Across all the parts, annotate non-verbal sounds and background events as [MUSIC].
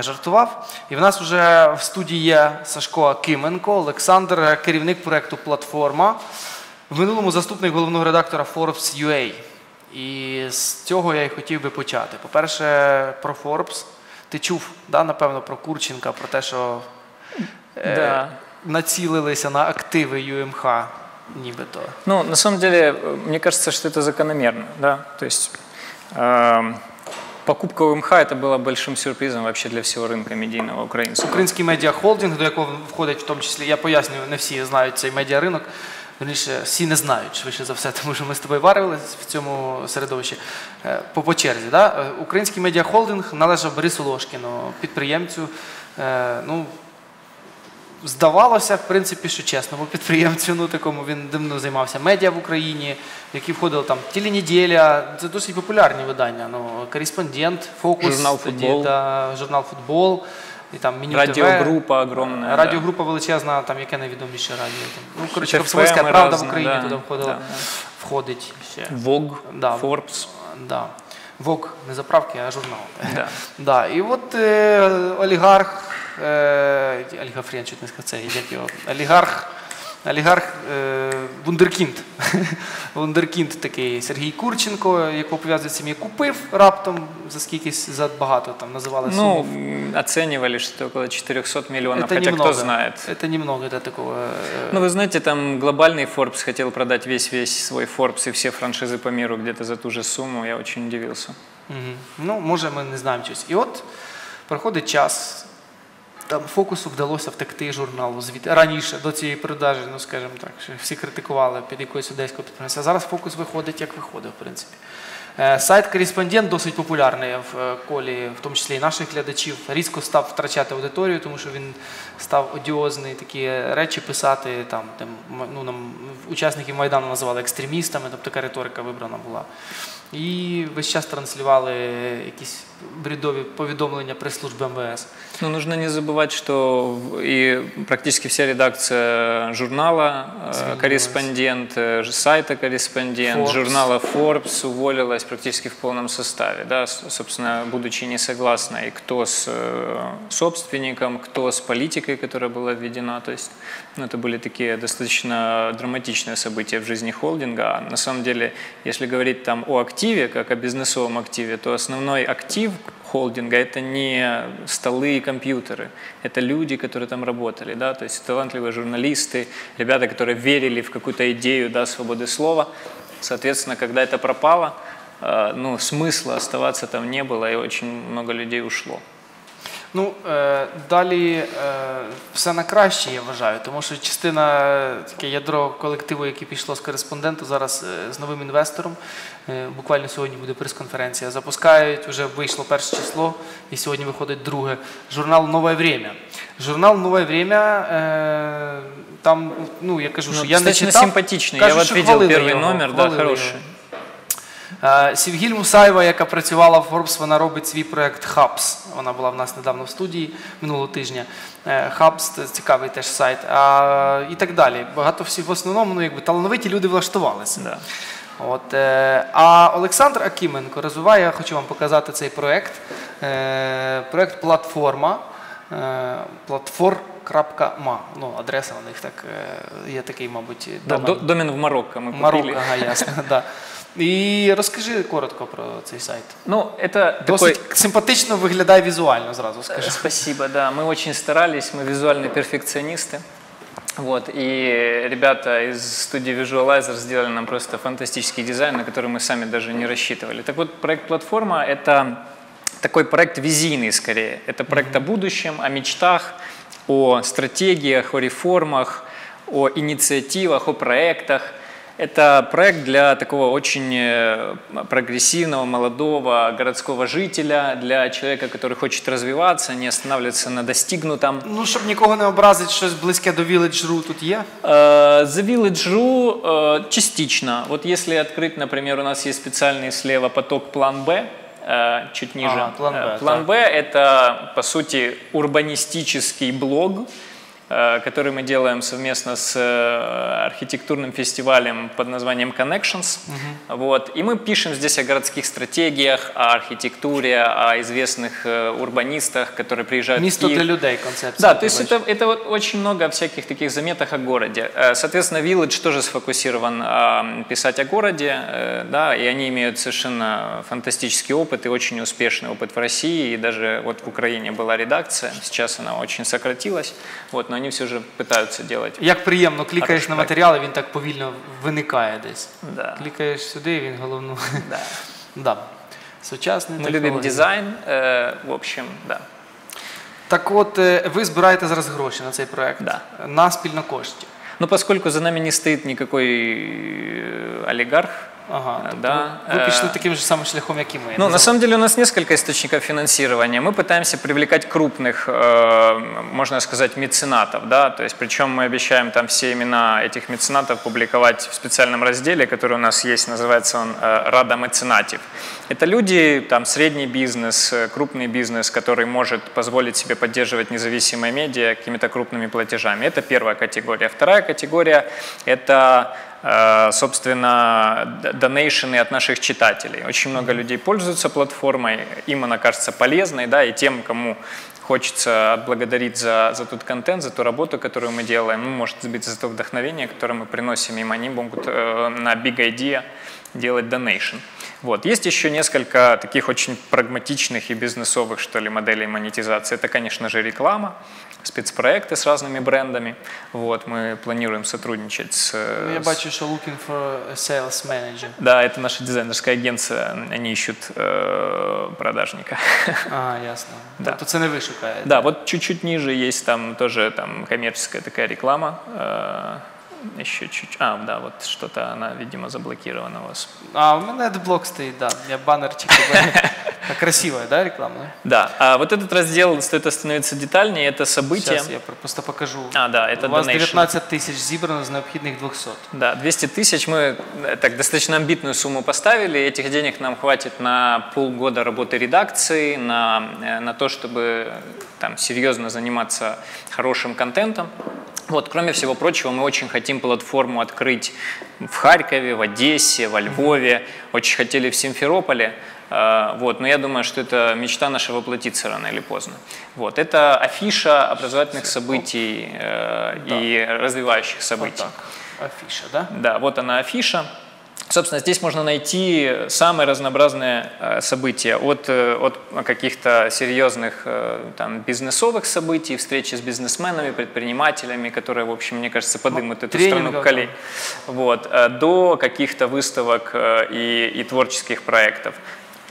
Я жартував. І в нас вже в студії є Сашко Акименко, Олександр, керівник проєкту Платформа. В минулому заступник головного редактора Forbes UA. І з цього я й хотів би почати. По-перше, про Forbes. Ти чув, да, напевно, про Курченка, про те, що е, Да. націлилися на активи ЮМХ, нібито. Ну, на самом деле, э, мне кажется, что это закономерно, да. То есть эм, покупка УМХ это было большим сюрпризом вообще для всего рынка медийного украинского. Український медіахолдинг, до якого входить в тому числі, я пояснюю, не всі знають цей медіаринок. Верніше, всі не знають, швидше за все, [LAUGHS] тому що ми з тобою варились в цьому середовищі Е, по, по черзі. Да? Е, Український медіахолдинг належав Борису Ложкіну, підприємцю. Е, Ну, здавалося, в принципі, що чесному підприємцю, ну такому він давно займався медіа в Україні, в які входили там Тіленеділя, це досить популярні видання. Ну, Кореспондент, Фокус, Журнал тоді, «Футбол». да, журнал Футбол. І там меню Радиогруппа огромная. да. Радіогрупа величезна, там яке найвідоміше радіо. Там. Ну, коротше, Комсомольська правда в Україні да, туди входила, да, входить ще. Vogue, Да. Forbes. Да. Вок, не заправки, а журнал. Да. [LAUGHS] Да. І от е, олігарх, е, олігафрен, чуть не сказав, це як його, олігарх, олігарх е, Вундеркінд. [LAUGHS] Вундеркінд такий Сергій Курченко, якого пов'язують сім'ї, купив раптом за скількись, за багато там називали суму. Ну, м, оценивали, что это около 400 миллионов, Это хотя немного. кто знает. Это немного для такого. э, Ну, вы знаете, там глобальный Forbes хотел продать весь-весь свой Forbes и все франшизы по миру где-то за ту же сумму. Я очень удивился. Мгм. Ну, може, ми не знаємо щось. І от проходить час. там фокусу вдалося втекти журналу звідти раніше до цієї продажі, ну скажімо так, що всі критикували під якоюсь одеською підприємства. Зараз фокус виходить, як виходив, в принципі. Е, Сайт Кореспондент досить популярний в е, колі, в тому числі і наших глядачів. Різко став втрачати аудиторію, тому що він став одіозний, такі речі писати. Там, де, ну, нам учасників Майдану називали екстремістами, тобто така риторика вибрана була. І весь час транслювали якісь бредові повідомлення прес-служби МВС. Но нужно не забывать, что в- и практически вся редакция журнала э, Сменилась. «Корреспондент», э, ж- сайта «Корреспондент», Forbes. журнала «Forbes» уволилась практически в полном составе. Да, с- собственно, будучи не согласна и кто с э, собственником, кто с политикой, которая была введена. То есть ну, это были такие достаточно драматичные события в жизни холдинга. А На самом деле, если говорить там о активе, как о бизнесовом активе, то основной актив холдинга это не столы и компьютеры, это люди, которые там работали, да, то есть талантливые журналисты, ребята, которые верили в какую-то идею, да, свободы слова. Соответственно, когда это пропало, э, ну, смысла оставаться там не было, и очень много людей ушло. Ну, е, далі е, все на краще, я вважаю, тому що частина е, таке ядро колективу, яке пішло з кореспонденту, зараз е, з новим інвестором. е, Буквально сьогодні буде прес-конференція. Запускають, вже вийшло перше число, і сьогодні виходить друге. Журнал Нове Время. Журнал Нове Время, е, там, ну я кажу, Ну, що я не читав. симпатичный. Кажуть, Я вот видел первый номер, да, хороший. Е, Сівгіль Мусаєва, яка працювала в Forbes, вона робить свій проект Hubs. Вона була в нас недавно в студії минулого тижня. Е, Hubs – це цікавий теж сайт. А, і так далі. Багато всіх в основному, ну якби талановиті люди влаштувалися. Да. От, е, а Олександр Акіменко розвиває, я хочу вам показати цей проект. Е, проект Платформа. Е, Платформ.ма. Ну, адреса у них так е, є такий, мабуть, Да, домен. до- домен в Марокко купили. Марокко, ага, ясно. [LAUGHS] Да. І розкажи коротко про цей сайт. Ну, это такой... Досить симпатично виглядає візуально, зразу скажу. Э, Спасибо, да. Мы очень старались, мы визуальные перфекционисты. Вот, и ребята из студии Visualizer сделали нам просто фантастический дизайн, на который мы сами даже не рассчитывали. Так вот, проект «Платформа» — это такой проект визийный скорее. Это проект о будущем, о мечтах, о стратегиях, о реформах, о инициативах, о проектах. это проект для такого очень э, прогрессивного, молодого городского жителя, для человека, который хочет развиваться, не останавливаться на достигнутом. Ну, щоб нікого не образити, щось близьке до Village.ru тут є. Э, The Village.ru э, частично. Вот если открыть, например, у нас есть специальный слева поток план Б, э, чуть ниже. Ага, план Б, Э, План так. Б это, по сути, урбанистический блог, который мы делаем совместно с архитектурным фестивалем под названием Connections. Угу. Вот. И мы пишем здесь о городских стратегиях, о архитектуре, о известных урбанистах, которые приезжают Место в Киев. для людей концепция. Да, то есть это, это вот очень много всяких таких заметок о городе. Соответственно, Village тоже сфокусирован писать о городе, да, и они имеют совершенно фантастический опыт и очень успешный опыт в России, и даже вот в Украине была редакция, сейчас она очень сократилась, вот, но они все же пытаются делать. Як приємно, клікаєш на матеріали, він так повільно виникає десь. Да. Клікаєш сюди, він головну. Да. [LAUGHS] да. Сучасний Ми любимо дизайн, э, в общем, да. Так от, ви збираєте зараз гроші на цей проект да. на спільнокошті. Ну, поскольку за нами не стоит никакой олигарх, Ага, тобто да. Вы пішли таким же самым шляхом, как и мы. Ну, на самом деле у нас несколько источников финансирования. Мы пытаемся привлекать крупных, э, можно сказать, меценатов, да, то есть причем мы обещаем там все имена этих меценатов публиковать в специальном разделе, который у нас есть, называется он э, «Рада меценатив». Это люди, там, средний бизнес, э, крупный бизнес, который может позволить себе поддерживать независимые медиа какими-то крупными платежами. Это первая категория. Вторая категория – это Э, собственно, донейшены от наших читателей. Очень много людей пользуются платформой, им она кажется полезной, да, и тем, кому хочется отблагодарить за, за тот контент, за ту работу, которую мы делаем, ну, может быть, за то вдохновение, которое мы приносим им, они могут э, на Big Idea делать donation. Вот. Есть еще несколько таких очень прагматичных и бизнесовых, что ли, моделей монетизации. Это, конечно же, реклама спецпроекты с разными брендами. Вот, мы планируем сотрудничать с... Ну, я бачу, что looking for a sales manager. Да, это наша дизайнерская агенция, они ищут э, продажника. А, ясно. [LAUGHS] Да. Тобто це не ви шукаєте? Да, вот чуть-чуть ниже есть там тоже там коммерческая такая реклама. Э, еще чуть А, да, вот что-то она, видимо, заблокирована у вас. А, у меня блок стоит, да. Я баннерчик. [LAUGHS] Красивая, да, реклама? Да. А вот этот раздел, стоит остановиться детальнее, это события. Сейчас я просто покажу. А, да, это У вас 19 тысяч зібрано з необходимых 200. Да, 200 тысяч мы э, так достаточно амбитную сумму поставили. Этих денег нам хватит на полгода работы редакции, на, э, на то, чтобы там серьезно заниматься хорошим контентом. Вот, кроме всего прочего, мы очень хотим платформу открыть в Харькове, в Одессе, во Львове, очень хотели в Симферополе. А, вот, но я думаю, что это мечта наша воплотится рано или поздно. Вот, это афиша образовательных событий э, да. и развивающих событий. Вот так. Афиша, да? Да, вот она афиша. Собственно, здесь можно найти самые разнообразные э, события, от, э, от каких-то серьезных э, там, бизнесовых событий, встречи с бизнесменами, предпринимателями, которые, в общем, мне кажется, подымут эту страну к колей, вот, до каких-то выставок и, и творческих проектов.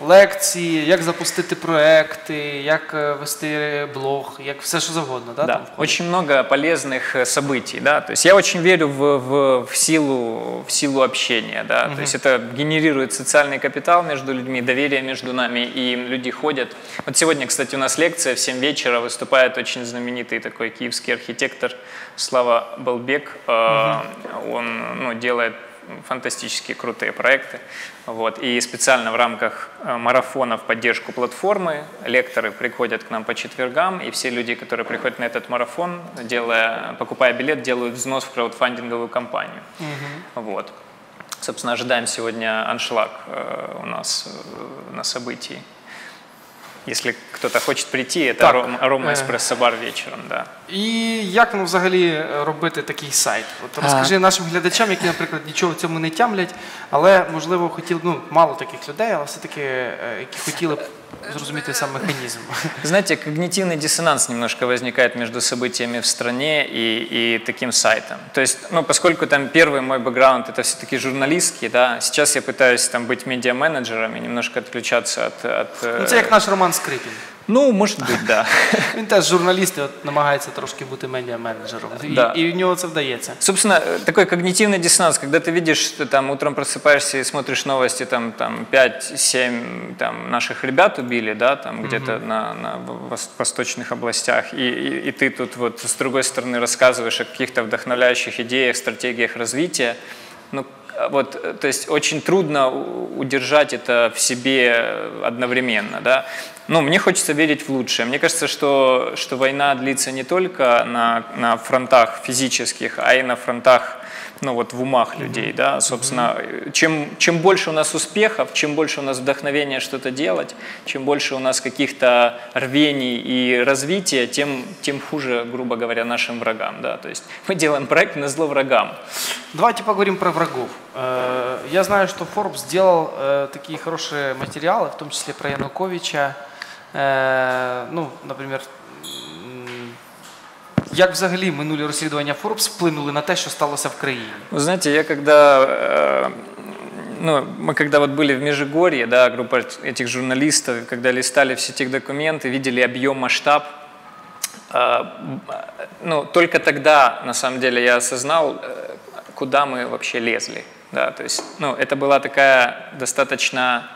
Лекції, як запустити проекти, як вести блог, як все що завгодно. Да, да. Там очень много полезных событий. Да? То есть я очень верю в, в, в, силу, в силу общения. Да? Угу. То есть это генерирует социальный капитал между людьми, доверие между нами, и люди ходят. Вот сегодня, кстати, у нас лекция в 7 вечера, выступает очень знаменитый такой киевский архитектор Слава Балбек. Угу. Он ну, делает фантастические крутые проекты. Вот. И специально в рамках э, марафона в поддержку платформы лекторы приходят к нам по четвергам, и все люди, которые приходят на этот марафон, делая, покупая билет, делают взнос в краудфандинговую компанию. Угу. Вот. Собственно, ожидаем сегодня аншлаг э, у нас э, на событии. Если кто-то хоче прийти, це Рома, Рома Еспресо-бар вечором. Да. І як ну, взагалі робити такий сайт? От Розкажи нашим глядачам, які, наприклад, нічого в цьому не тямлять, але, можливо, хотіли, ну, мало таких людей, але все-таки, які хотіли б зрозуміти сам механизм. [LAUGHS] Знаете, когнитивный диссонанс немножко возникает между событиями в стране и, и таким сайтом. То есть, ну, поскольку там первый мой бэкграунд это все-таки журналистский, да, сейчас я пытаюсь там быть медиа-менеджером и немножко отключаться от... от ну, це як наш Роман Скрипін. Ну, може бути, да. [LAUGHS] Він теж журналіст і от намагається трошки бути медіа-менеджером. И, да. и у него это вдається. Собственно, такой когнитивный диссонанс, когда ты видишь, что там утром просыпаешься и смотришь новости, там, там 5-7 там, наших ребят убили, да, там где-то mm-hmm. на, на восточных областях, и, и, и ты тут вот с другой стороны рассказываешь о каких-то вдохновляющих идеях, стратегиях развития, ну, вот, то есть очень трудно удержать это в себе одновременно, да. Но мне хочется верить в лучшее. Мне кажется, что, что война длится не только на, на фронтах физических, а и на фронтах ну вот в умах людей, да, собственно, чем, чем больше у нас успехов, чем больше у нас вдохновения что-то делать, чем больше у нас каких-то рвений и развития, тем, тем хуже, грубо говоря, нашим врагам, да, то есть мы делаем проект на зло врагам. Давайте поговорим про врагов. Э, я знаю, что Forbes сделал э, такие хорошие материалы, в том числе про Януковича, э, ну, например, Як взагалі минулі розслідування Forbes вплинули на те, що сталося в країні? Вы знаете, я когда э, ну, мы когда вот были в Межигорье, да, группа этих журналистов, когда листали все эти документы, видели объем, масштаб, э, ну, только тогда, на самом деле, я осознал, э, куда мы вообще лезли, да, то есть, ну, это была такая достаточно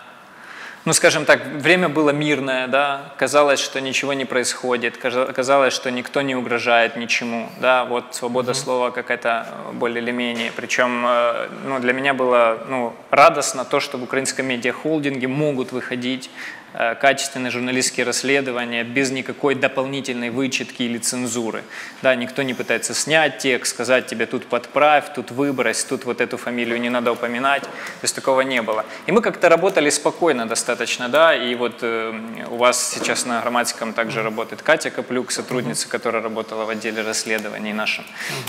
ну, скажем так, время было мирное, да, казалось, что ничего не происходит, казалось, что никто не угрожает ничему, да, вот свобода mm-hmm. слова какая-то более или менее. Причем, э, ну, для меня было, ну, радостно то, что в украинском медиахолдинге могут выходить Э, качественные журналистские расследования без никакой дополнительной вычетки или цензуры. Да, никто не пытается снять текст, сказать тебе тут подправь, тут выбрось, тут вот эту фамилию не надо упоминать. То есть такого не было. И мы как-то работали спокойно достаточно, да, и вот э, у вас сейчас на грамматиком также работает Катя Каплюк, сотрудница, которая работала в отделе расследований нашем.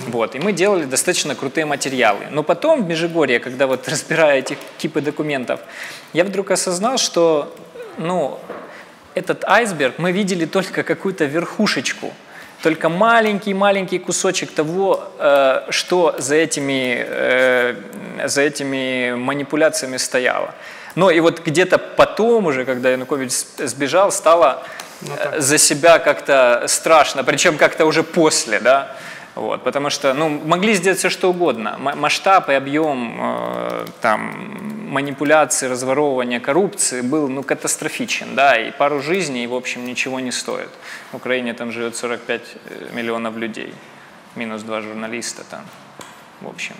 Вот, и мы делали достаточно крутые материалы. Но потом в Межигорье, когда вот [LAUGHS] разбирая эти кипы документов, я вдруг осознал, что ну, этот айсберг, мы видели только какую-то верхушечку, только маленький-маленький кусочек того, э, что за этими, э, за этими манипуляциями стояло. Но и вот где-то потом уже, когда Янукович сбежал, стало ну, за себя как-то страшно, причем как-то уже после, да, вот, потому что ну, могли сделать все что угодно. Масштаб и объем э, там, манипуляции, разворовывания, коррупции был ну, катастрофичен. Да, и пару жизней, в общем, ничего не стоит. В Украине там живет 45 э, миллионов людей. Минус два журналиста там. В общем.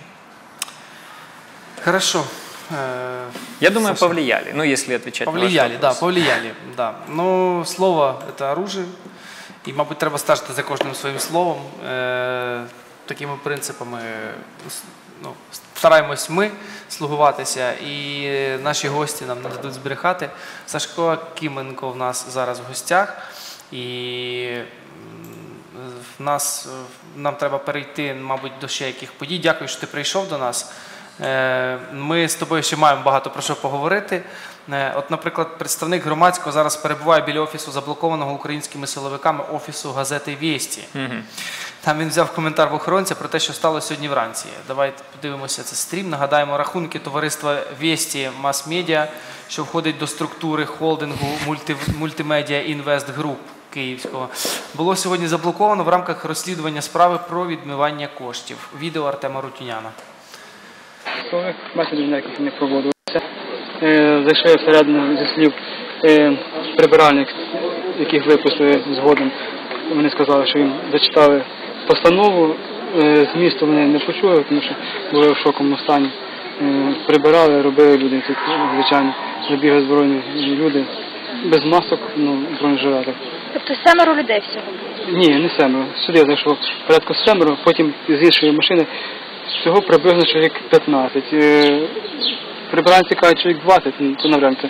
Хорошо. Э, Я думаю, Совсем. повлияли, ну, если отвечать повлияли, на вопрос. да, повлияли, да. Но слово – это оружие, і, мабуть, треба стежити за кожним своїм словом. Е, Такими принципами ну, стараємось ми слугуватися, і наші гості нам не дадуть зберігати. Сашко Кіменко в нас зараз в гостях, і в нас, нам треба перейти, мабуть, до ще яких подій. Дякую, що ти прийшов до нас. Е, ми з тобою ще маємо багато про що поговорити. Е, от, наприклад, представник громадського зараз перебуває біля офісу заблокованого українськими силовиками офісу газети Вєсті. Угу. Там він взяв коментар в охоронця про те, що стало сьогодні вранці. Давайте подивимося це стрім. Нагадаємо рахунки товариства Вєсті Мас-Медіа, що входить до структури холдингу мульти... Мультимедіа Інвест Груп Київського. Було сьогодні заблоковано в рамках розслідування справи про відмивання коштів. Відео Артема Рутюняна. Бачите, ніяких не проводилося. Е, зайшов всередину зі слів е, прибиральник, яких випустили згодом. Вони сказали, що їм зачитали постанову, е, змісту вони не почули, тому що були в шоковому стані. Прибирали, робили люди, тут, звичайно, забігли збройні люди без масок, ну, бронежилетах. Тобто семеро людей всього? Ні, не семеро. Сюди зайшло порядку семеро, потім з іншої машини всього приблизно чоловік 15 прибиранці кажуть, чоловік 20, ну, це навряд це.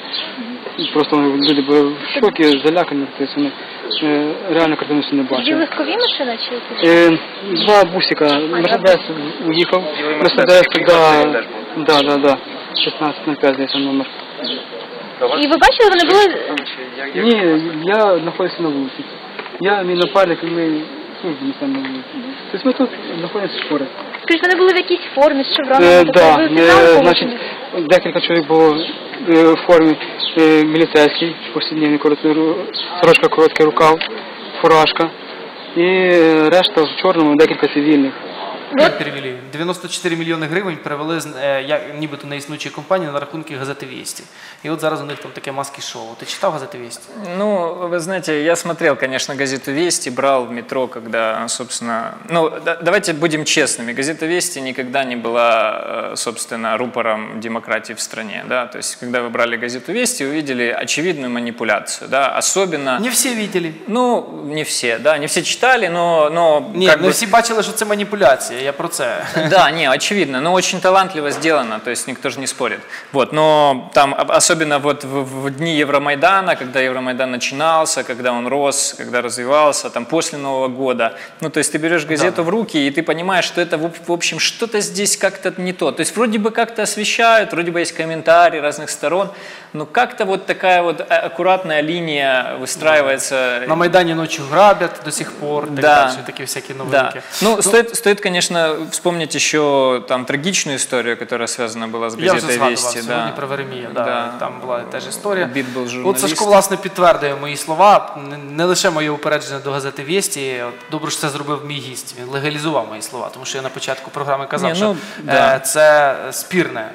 Просто люди були в шокі, залякані, тобто вони е, реально картину не бачили. Дві легкові машини чи е, Два бусика. Мерседес уїхав. Мерседес, да, да, да, да. 1605, здається, номер. І ви бачили, вони були... Ні, я знаходився на вулиці. Я, мій напарник, ми службу несемо на. Тобто ми тут знаходимося в. Скажіть, вони були в якійсь формі з шевроном? Е, да, е, значить, декілька чоловік було е, в формі е, міліцейській, повсякденний короткий, сорочка короткий рукав, фуражка. І решта в чорному, декілька цивільних. Як перевели? 94 мільйони гривень перевели з е, як, нібито на існуючі компанії на рахунки газети Вісті. І от зараз у них там таке маски шоу. Ти читав газети Вісті? Ну, вы знаете, я смотрел, конечно, газету «Вести», брал в метро, когда, собственно... Ну, да- давайте будем честными. Газета «Вести» никогда не была, э, собственно, рупором демократии в стране, да. То есть, когда вы брали газету «Вести», увидели очевидную манипуляцию, да, особенно... Не всі видели. Ну, не все, да, не все читали, но... но Ні, как не бы- всі бачили, що це маніпуляція. Я про це. [LAUGHS] Да, не, очевидно, но очень талантливо сделано, то есть никто же не спорит. Вот, но там об- особенно вот в, в дни Евромайдана, когда Евромайдан начинался, когда он рос, когда развивался, там после Нового года, ну то есть ты берешь газету в руки и ты понимаешь, что это в, об- в общем что-то здесь как-то не то. То есть вроде бы как-то освещают, вроде бы есть комментарии разных сторон, но как-то вот такая вот а- аккуратная линия выстраивается. На Майдані ночі грабять до сих пор, так Да. далі, такі всякі Да. новинки. Ну, стоит, стоит, конечно, вспомнить еще там трагичную историю, которая связана была с Я вже газетой згадував «Вести». сьогодні Да. про Веремія. Да. Да. Там була теж історія. Бит був От журналіст. Сашко, власне, підтвердує мої слова. Не- Не лише моє упередження до газети Вісті. От, добре, що це зробив мій гість. Він легалізував мої слова, тому що я на початку програми казав, Ні, що ну, е, да. це спірне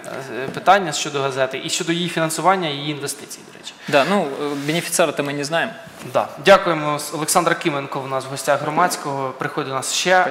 е, питання щодо газети і щодо її фінансування і її інвестицій, до речі. Да, ну, э, бенефициара-то мы не знаем. Да. Дякуємо. Олександра Кименко в нас в гостях громадського. Приходить до нас ще.